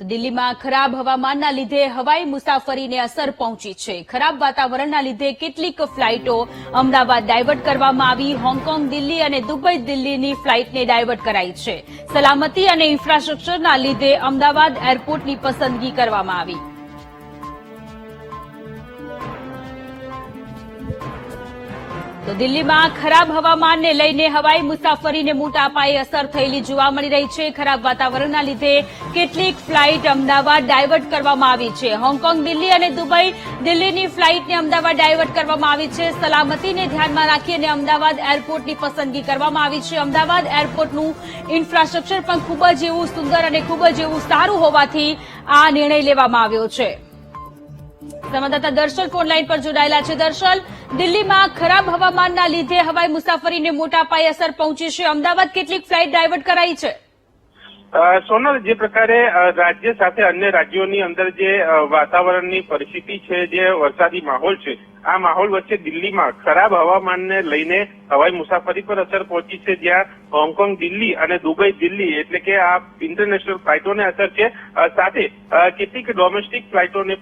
દિલ્હીમાં ખરાબ હવામાનના લીધે હવાઈ મુસાફરીને અસર પહોંચી છે. ખરાબ વાતાવરણના લીધે કેટલીક ફ્લાઇટો અમદાવાદ ડાયવર્ટ કરવામાં આવી. હોંગકોંગ, દિલ્હી અને દુબઈ દિલ્હીની ફ્લાઇટને ડાયવર્ટ કરાઈ છે. સલામતી અને ઇન્ફ્રાસ્ટ્રક્ચરના લીધે અમદાવાદ એરપોર્ટની પસંદગી કરવામાં આવી. તો દિલ્હીમાં ખરાબ હવામાનને લઈને હવાઈ મુસાફરીને મોટા પાયે અસર થયેલી જોવા મળી રહી છે. ખરાબ વાતાવરણના લીધે કેટલીક ફ્લાઇટ અમદાવાદ ડાયવર્ટ કરવામાં આવી છે. હોંગકોંગ, દિલ્હી અને દુબઈ દિલ્હીની ફ્લાઇટને અમદાવાદ ડાયવર્ટ કરવામાં આવી છે. સલામતીને ધ્યાનમાં રાખીને અમદાવાદ એરપોર્ટની પસંદગી કરવામાં આવી છે. અમદાવાદ એરપોર્ટનું ઇન્ફ્રાસ્ટ્રક્ચર પણ ખૂબ જ એવું સુંદર અને ખૂબ જ એવું સારું હોવાથી આ નિર્ણય લેવામાં આવ્યો છે. સંવાદદાતા દર્શન ફોનલાઈન પર જોડાયેલા છે. દર્શન દિલ્હીમાં ખરાબ હવામાનના લીધે હવાઈ મુસાફરીને મોટા પાયે અસર પહોંચી છે. અમદાવાદ કેટલીક ફ્લાઇટ ડાયવર્ટ કરાઈ છે? સોનલ, જે પ્રકારે રાજ્ય સાથે અન્ય રાજ્યોની અંદર જે વાતાવરણની પરિસ્થિતિ છે, જે વરસાદી માહોલ છે, આ માહોલ વચ્ચે દિલ્હીમાં ખરાબ હવામાનને લઈને હવાઈ મુસાફરી પર અસર પહોંચી છે. જ્યાં હોંગકોંગ, દિલ્હી અને દુબઈ, દિલ્હી એટલે કે આ ઇન્ટરનેશનલ ફ્લાઇટોને અસર છે. સાથે કેટલીક ડોમેસ્ટિક ફ્લાઇટોને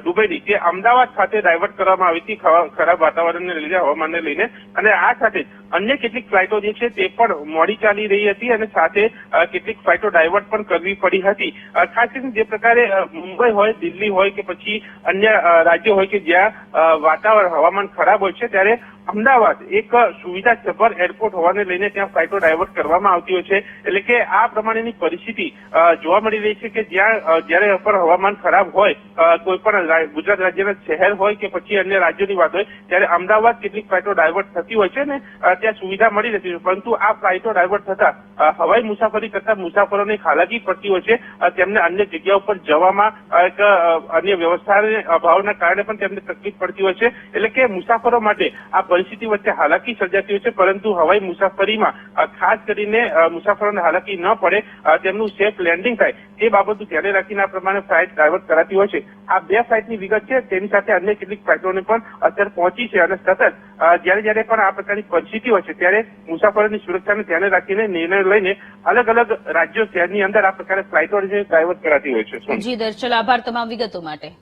દુબઈની, જે અમદાવાદ ખાતે ડાયવર્ટ કરવામાં આવી હતી ખરાબ વાતાવરણને લીધે, હવામાનને લઈને અને આ સાથે અન્ય કેટલીક ફ્લાઇટો જે છે, તે પણ મોડી ચાલી રહી હતી અને સાથે કેટલીક ફ્લાઇટો ડાયવર્ટ પણ કરવી પડી હતી. ખાસ કરીને જે પ્રકારે મુંબઈ હોય, દિલ્હી હોય કે પછી અન્ય રાજ્યો હોય કે જ્યાં વાતાવરણ, હવામાન ખરાબ હોય છે, ત્યારે અમદાવાદ એક સુવિધા સભર એરપોર્ટ હોવાને લઈને ત્યાં ફ્લાઇટો ડાયવર્ટ કરવામાં આવતી હોય છે. એટલે કે આ પ્રમાણેની પરિસ્થિતિ જોવા મળી રહી છે કે જ્યાં જ્યારે પર હવામાન ખરાબ હોય કોઈ પણ ગુજરાત રાજ્યના શહેર હોય કે પછી અન્ય રાજ્યોની વાત હોય, ત્યારે અમદાવાદ કેટલીક ફ્લાઇટો ડાયવર્ટ થતી હોય છે ને ત્યાં સુવિધા મળી રહેતી હોય પરંતુ આ ફ્લાઇટો ડાયવર્ટ થતા હવાઈ મુસાફરી કરતા મુસાફરોને હાલાકી પડતી હોય છે. તેમને અન્ય જગ્યા ઉપર જવામાં એક અન્ય વ્યવસ્થાને અભાવના કારણે પણ તેમને તકલીફ પડતી હોય છે. એટલે કે મુસાફરો માટે આ પરિસ્થિતિ વચ્ચે હાલાકી સર્જાતી હોય છે, પરંતુ હવાઈ મુસાફરીમાં ખાસ કરીને મુસાફરોને હાલાકી ન પડે તેમનું સેફ લેન્ડિંગ થાય, તે બાબતું ધ્યાને રાખીને આ પ્રમાણે ફ્લાઇટ ડાયવર્ટ કરાતી હોય છે. આ બે ફ્લાઇટની વિગત છે, તેની સાથે અન્ય કેટલીક ફ્લાઇટોને પણ અસર પહોંચી છે અને સતત જયારે જ્યારે પણ આ પ્રકારની પરિસ્થિતિ હોય છે, ત્યારે મુસાફરોની સુરક્ષાને ધ્યાને રાખીને નિર્ણય લઈને અલગ અલગ રાજ્યો શહેરની અંદર આ પ્રકારે ફ્લાઇટો ડાયવર્ટ કરાતી હોય છે. જી, દર્શલ, આભાર તમામ વિગતો માટે.